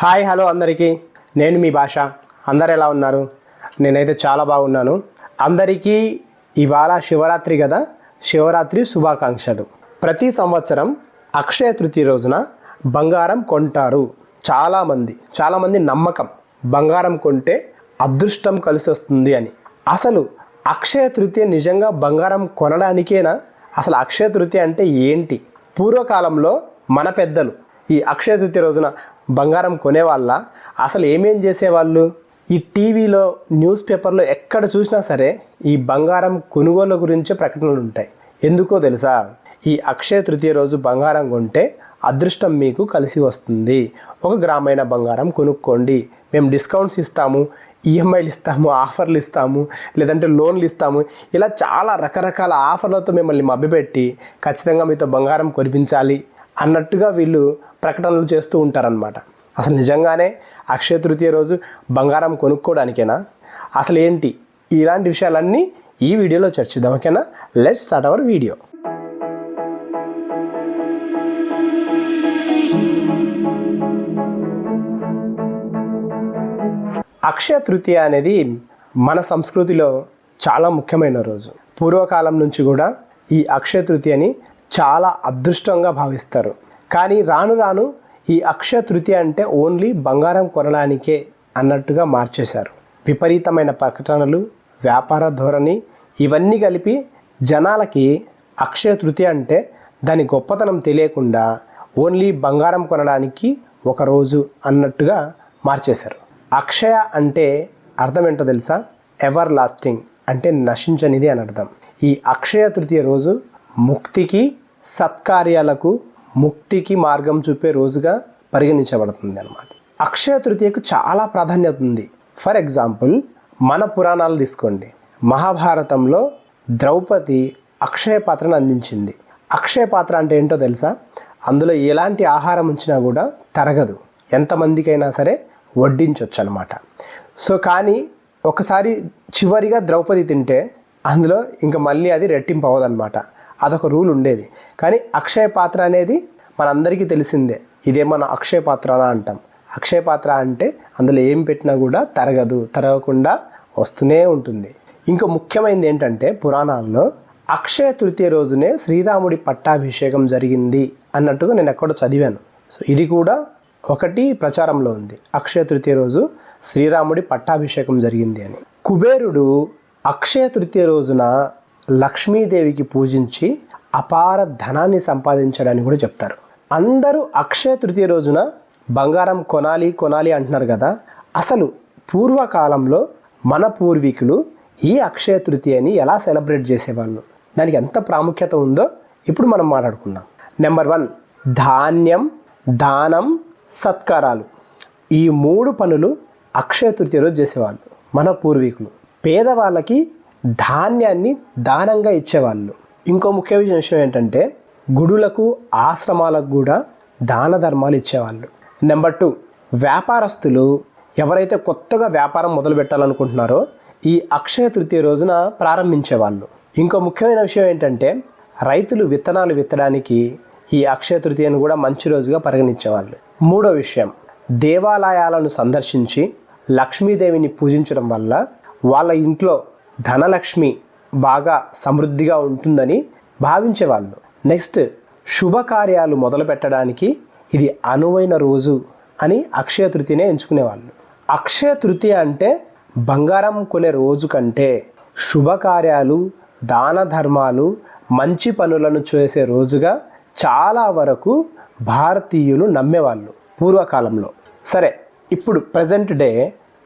Hi hello అందరికీ. నేను మీ భాష. అందరు ఎలా ఉన్నారు? నేనైతే చాలా బాగున్నాను. అందరికీ ఇవాళ శివరాత్రి కదా? శివరాత్రి శుభాకాంక్షలు. ప్రతి సంవత్సరం అక్షయ తృతీయ రోజున బంగారం కొంటారు చాలామంది చాలామంది నమ్మకం. బంగారం కొంటే అదృష్టం కలిసి వస్తుంది అని. అసలు అక్షయ తృతీయ నిజంగా బంగారం కొనడానికేనా? అసలు అక్షయ తృతీయ అంటే ఏంటి? పూర్వకాలంలో మన పెద్దలు ఈ అక్షయ తృతీయ రోజున బంగారం కొనేవాళ్ళ? అసలు ఏమేం చేసేవాళ్ళు? ఈ టీవీలో న్యూస్ పేపర్లో ఎక్కడ చూసినా సరే ఈ బంగారం కొనుగోలు గురించే ప్రకటనలు ఉంటాయి. ఎందుకో తెలుసా? ఈ అక్షయ తృతీయ రోజు బంగారం కొంటే అదృష్టం మీకు కలిసి వస్తుంది. ఒక గ్రామైన బంగారం కొనుక్కోండి. మేము డిస్కౌంట్స్ ఇస్తాము ఈఎంఐలు ఇస్తాము ఆఫర్లు ఇస్తాము లేదంటే లోన్లు ఇస్తాము. ఇలా చాలా రకరకాల ఆఫర్లతో మిమ్మల్ని మభ్యపెట్టి ఖచ్చితంగా మీతో బంగారం కొనిపించాలి. అన్నట్టుగా వీళ్ళు ప్రకటనలు చేస్తూ ఉంటారనమాట అసలు నిజంగానే అక్షయ తృతీయ రోజు బంగారం కొనుక్కోవడానికేనా అసలు ఏంటి ఇలాంటి విషయాలన్నీ ఈ వీడియోలో చర్చిద్దాం ఓకేనా? Let start our video Akshaya Tritiya అనేది మన సంస్కృతిలో చాలా ముఖ్యమైన రోజు. పూర్వకాలం నుంచి కూడా ఈ అక్షయ తృతీయని చాలా అదృష్టంగా భావిస్తారు. కానీ రాను రాను ఈ అక్షయ తృతీయ అంటే ఓన్లీ బంగారం కొనడానికే అన్నట్టుగా మార్చేశారు. విపరీతమైన ప్రకటనలు వ్యాపార ధోరణి ఇవన్నీ కలిపి జనాలకి అక్షయ తృతీయ అంటే దాని గొప్పతనం తెలియకుండా ఓన్లీ బంగారం కొనడానికి ఒక రోజు అన్నట్టుగా మార్చేశారు. అక్షయ అంటే అర్థం ఏంటో తెలుసా? ఎవర్ లాస్టింగ్ అంటే నశించనిది అని అర్థం. ఈ అక్షయ తృతీయ రోజు ముక్తికి సత్కార్యాలకు ముక్తికి మార్గం చూపే రోజుగా పరిగణించబడుతుంది అనమాట అక్షయ తృతీయకు చాలా ప్రాధాన్యత ఉంది. ఫర్ ఎగ్జాంపుల్ మన పురాణాలు తీసుకోండి. మహాభారతంలో ద్రౌపది అక్షయ పాత్రను అందించింది. అక్షయ పాత్ర అంటే ఏంటో తెలుసా? అందులో ఎలాంటి ఆహారం ఉంచినా కూడా తరగదు. ఎంతమందికైనా సరే వడ్డించవచ్చు అనమాట సో కానీ ఒకసారి చివరిగా ద్రౌపది తింటే అందులో ఇంకా మళ్ళీ అది రెట్టింపు అవ్వదన్నమాట. అదొక రూల్ ఉండేది. కానీ అక్షయ పాత్ర అనేది మనందరికీ తెలిసిందే. ఇదే మన అక్షయ పాత్ర అని అంటాం. అక్షయ పాత్ర అంటే అందులో ఏం పెట్టినా కూడా తరగదు తరగకుండా వస్తూనే ఉంటుంది. ఇంకా ముఖ్యమైనది ఏంటంటే పురాణాల్లో అక్షయ తృతీయ రోజునే శ్రీరాముడి పట్టాభిషేకం జరిగింది అన్నట్టుగా నేను ఎక్కడో చదివాను. సో ఇది కూడా ఒకటి ప్రచారంలో ఉంది. అక్షయ తృతీయ రోజు శ్రీరాముడి పట్టాభిషేకం జరిగింది అని. కుబేరుడు అక్షయ తృతీయ రోజున లక్ష్మీదేవికి పూజించి అపార ధనాన్ని సంపాదించడానికి కూడా చెప్తారు. అందరూ అక్షయ తృతీయ రోజున బంగారం కొనాలి కొనాలి అంటున్నారు కదా. అసలు పూర్వకాలంలో మన పూర్వీకులు ఈ అక్షయ తృతీయని ఎలా సెలబ్రేట్ చేసేవాళ్ళు? దానికి ఎంత ప్రాముఖ్యత ఉందో ఇప్పుడు మనం మాట్లాడుకుందాం. నెంబర్ వన్ ధాన్యం దానం సత్కారాలు. ఈ మూడు పనులు అక్షయ తృతీయ రోజు చేసేవాళ్ళు మన పూర్వీకులు. పేదవాళ్ళకి ధాన్యాన్ని దానంగా ఇచ్చేవాళ్ళు. ఇంకో ముఖ్య విషయం ఏంటంటే గుడులకు ఆశ్రమాలకు కూడా దాన ధర్మాలు ఇచ్చేవాళ్ళు. నెంబర్ టూ వ్యాపారస్తులు ఎవరైతే కొత్తగా వ్యాపారం మొదలు పెట్టాలనుకుంటున్నారో ఈ అక్షయ తృతీయ రోజున ప్రారంభించేవాళ్ళు. ఇంకో ముఖ్యమైన విషయం ఏంటంటే రైతులు విత్తనాలు విత్తడానికి ఈ అక్షయ తృతీయను కూడా మంచి రోజుగా పరిగణించేవాళ్ళు. మూడో విషయం దేవాలయాలను సందర్శించి లక్ష్మీదేవిని పూజించడం వల్ల వాళ్ళ ఇంట్లో ధనలక్ష్మి బాగా సమృద్ధిగా ఉంటుందని భావించేవాళ్ళు నెక్స్ట్ శుభకార్యాలు మొదలు పెట్టడానికి ఇది అనువైన రోజు అని అక్షయ తృతీయనే ఎంచుకునేవాళ్ళు అక్షయ తృతీయ అంటే బంగారం కొనే రోజు కంటే శుభకార్యాలు దాన ధర్మాలు మంచి పనులను చేసే రోజుగా చాలా వరకు భారతీయులు నమ్మేవాళ్ళు పూర్వకాలంలో. సరే ఇప్పుడు ప్రజెంట్ డే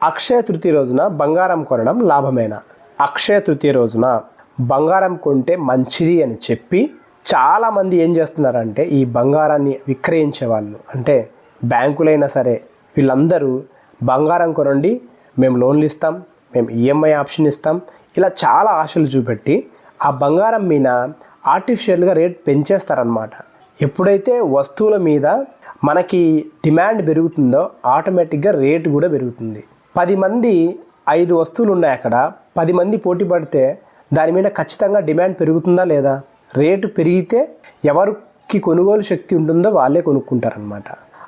అక్షయ తృతీయ రోజున బంగారం కొనడం లాభమేనా? అక్షయ తృతీయ రోజున బంగారం కొంటే మంచిది అని చెప్పి చాలామంది ఏం చేస్తున్నారంటే ఈ బంగారాన్ని విక్రయించే వాళ్ళు. అంటే బ్యాంకులైనా సరే వీళ్ళందరూ బంగారం కొనండి మేము లోన్లు ఇస్తాం మేము ఈఎంఐ ఆప్షన్ ఇస్తాం. ఇలా చాలా ఆశలు చూపెట్టి ఆ బంగారం మీద ఆర్టిఫిషియల్గా రేట్ పెంచేస్తారనమాట ఎప్పుడైతే వస్తువుల మీద మనకి డిమాండ్ పెరుగుతుందో ఆటోమేటిక్గా రేటు కూడా పెరుగుతుంది. పది మంది ఐదు వస్తువులు ఉన్నాయి అక్కడ. పది మంది పోటీ పడితే దాని మీద ఖచ్చితంగా డిమాండ్ పెరుగుతుందా లేదా? రేటు పెరిగితే ఎవరికి కొనుగోలు శక్తి ఉంటుందో వాళ్ళే కొనుక్కుంటారనమాట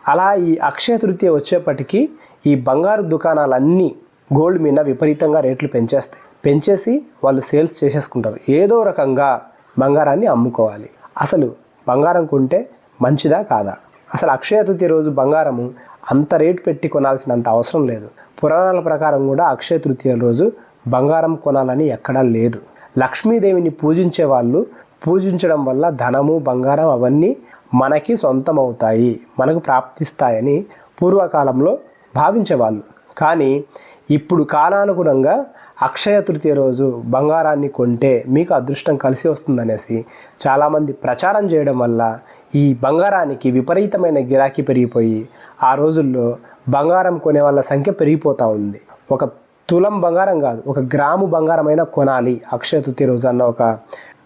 అలా ఈ అక్షయ తృతీయ వచ్చేప్పటికీ ఈ బంగారు దుకాణాలన్నీ గోల్డ్ మీద విపరీతంగా రేట్లు పెంచేస్తాయి. పెంచేసి వాళ్ళు సేల్స్ చేసేసుకుంటారు. ఏదో రకంగా బంగారాన్ని అమ్ముకోవాలి. అసలు బంగారం కొంటే మంచిదా కాదా? అసలు అక్షయ తృతీయ రోజు బంగారము అంత రేటు పెట్టి కొనాల్సినంత అవసరం లేదు. పురాణాల ప్రకారం కూడా అక్షయ తృతీయ రోజు బంగారం కొనాలని ఎక్కడా లేదు. లక్ష్మీదేవిని పూజించే వాళ్ళు పూజించడం వల్ల ధనము బంగారం అవన్నీ మనకి సొంతం అవుతాయి మనకు ప్రాప్తిస్తాయని పూర్వకాలంలో భావించేవాళ్ళు. కానీ ఇప్పుడు కాలానుగుణంగా అక్షయ తృతీయ రోజు బంగారాన్ని కొంటే మీకు అదృష్టం కలిసి వస్తుందనేసి చాలామంది ప్రచారం చేయడం వల్ల ఈ బంగారానికి విపరీతమైన గిరాకీ పెరిగిపోయి ఆ రోజుల్లో బంగారం కొనే వాళ్ళ సంఖ్య పెరిగిపోతూ ఉంది. ఒక తులం బంగారం కాదు ఒక గ్రాము బంగారమైన కొనాలి అక్షయ తృతీయ రోజు అన్న ఒక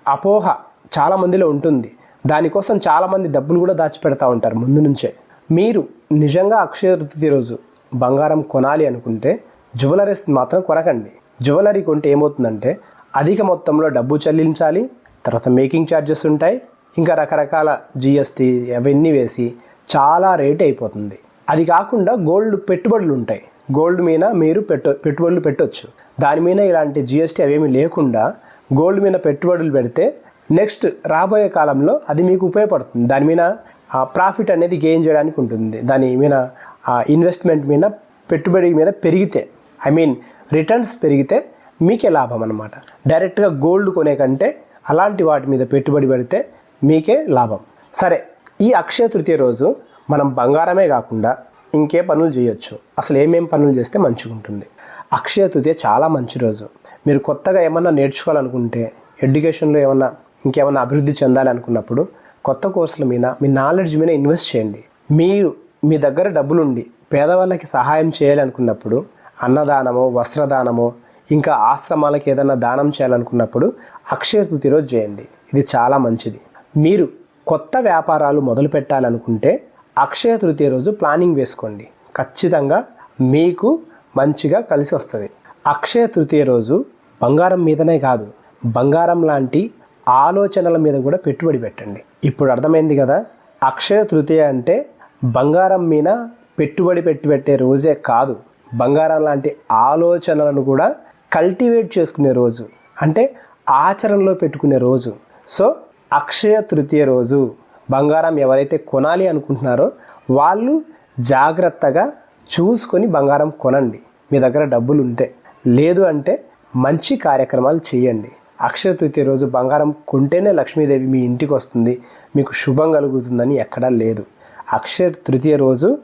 అపోహ చాలామందిలో ఉంటుంది. దానికోసం చాలామంది డబ్బులు కూడా దాచిపెడతా ఉంటారు ముందు నుంచే. మీరు నిజంగా అక్షయ తృతీయ రోజు బంగారం కొనాలి అనుకుంటే జ్యువెలరీస్ మాత్రం కొనకండి. జ్యువెలరీ కొంటే ఏమవుతుందంటే అధిక మొత్తంలో డబ్బు చెల్లించాలి తర్వాత మేకింగ్ ఛార్జెస్ ఉంటాయి ఇంకా రకరకాల జిఎస్టీ అవన్నీ వేసి చాలా రేట్ అయిపోతుంది. అది కాకుండా గోల్డ్ పెట్టుబడులు ఉంటాయి. గోల్డ్ మీద మీరు పెట్ట పెట్టుబడులు పెట్టొచ్చు. దాని మీద ఇలాంటి జిఎస్టీ అవేమి లేకుండా గోల్డ్ మీద పెట్టుబడులు పెడితే నెక్స్ట్ రాబోయే కాలంలో అది మీకు ఉపయోగపడుతుంది. దాని మీద ప్రాఫిట్ అనేది గెయిన్ చేయడానికి ఉంటుంది. దాని మీద ఇన్వెస్ట్మెంట్ మీద పెట్టుబడి మీద పెరిగితే. ఐ మీన్ రిటర్న్స్ పెరిగితే మీకే లాభం అనమాట డైరెక్ట్గా గోల్డ్ కొనే కంటే అలాంటి వాటి మీద పెట్టుబడి పెడితే మీకే లాభం. సరే ఈ అక్షయ తృతీయ రోజు మనం బంగారమే కాకుండా ఇంకే పనులు చేయొచ్చు. అసలు ఏమేం పనులు చేస్తే మంచిగా ఉంటుంది? అక్షయ తృతీయ చాలా మంచి రోజు. మీరు కొత్తగా ఏమన్నా నేర్చుకోవాలనుకుంటే ఎడ్యుకేషన్లో ఏమన్నా ఇంకేమన్నా అభివృద్ధి చెందాలి అనుకున్నప్పుడు కొత్త కోర్సుల మీద మీ నాలెడ్జ్ మీద ఇన్వెస్ట్ చేయండి. మీరు మీ దగ్గర డబ్బులుండి పేదవాళ్ళకి సహాయం చేయాలనుకున్నప్పుడు అన్నదానమో వస్త్రదానము ఇంకా ఆశ్రమాలకు ఏదైనా దానం చేయాలనుకున్నప్పుడు అక్షయ తృతి రోజు చేయండి. ఇది చాలా మంచిది. మీరు కొత్త వ్యాపారాలు మొదలు పెట్టాలనుకుంటే అక్షయ తృతీయ రోజు ప్లానింగ్ వేసుకోండి. ఖచ్చితంగా మీకు మంచిగా కలిసి వస్తుంది. అక్షయ తృతీయ రోజు బంగారం మీదనే కాదు బంగారం లాంటి ఆలోచనల మీద కూడా పెట్టుబడి పెట్టండి. ఇప్పుడు అర్థమైంది కదా? అక్షయ తృతీయ అంటే బంగారం మీద పెట్టుబడి పెట్టి పెట్టే రోజే కాదు. బంగారం లాంటి ఆలోచనలను కూడా కల్టివేట్ చేసుకునే రోజు. అంటే ఆచరణలో పెట్టుకునే రోజు. సో అక్షయ తృతీయ రోజు. బంగారం ఎవరైతే కొనాలి అనుకుంటున్నారో వాళ్ళు జాగ్రత్తగా చూసుకొని బంగారం కొనండి. మీ దగ్గర డబ్బులు ఉంటే లేదు అంటే మంచి కార్యక్రమాలు చేయండి. అక్షయ తృతీయ రోజు బంగారం కొంటేనే లక్ష్మీదేవి మీ ఇంటికి వస్తుంది. మీకు శుభం కలుగుతుందని ఎక్కడా లేదు. అక్షయ తృతీయ రోజు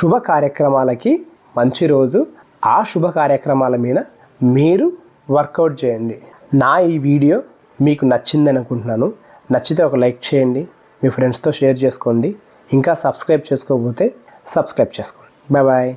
శుభ కార్యక్రమాలకి మంచి రోజు. ఆ శుభ కార్యక్రమాల మీద మీరు వర్కౌట్ చేయండి. నా ఈ వీడియో మీకు నచ్చిందని అనుకుంటున్నాను. నచ్చితే ఒక లైక్ చేయండి. మీ ఫ్రెండ్స్తో షేర్ చేసుకోండి. ఇంకా సబ్స్క్రైబ్ చేసుకోకపోతే సబ్స్క్రైబ్ చేసుకోండి. Bye bye.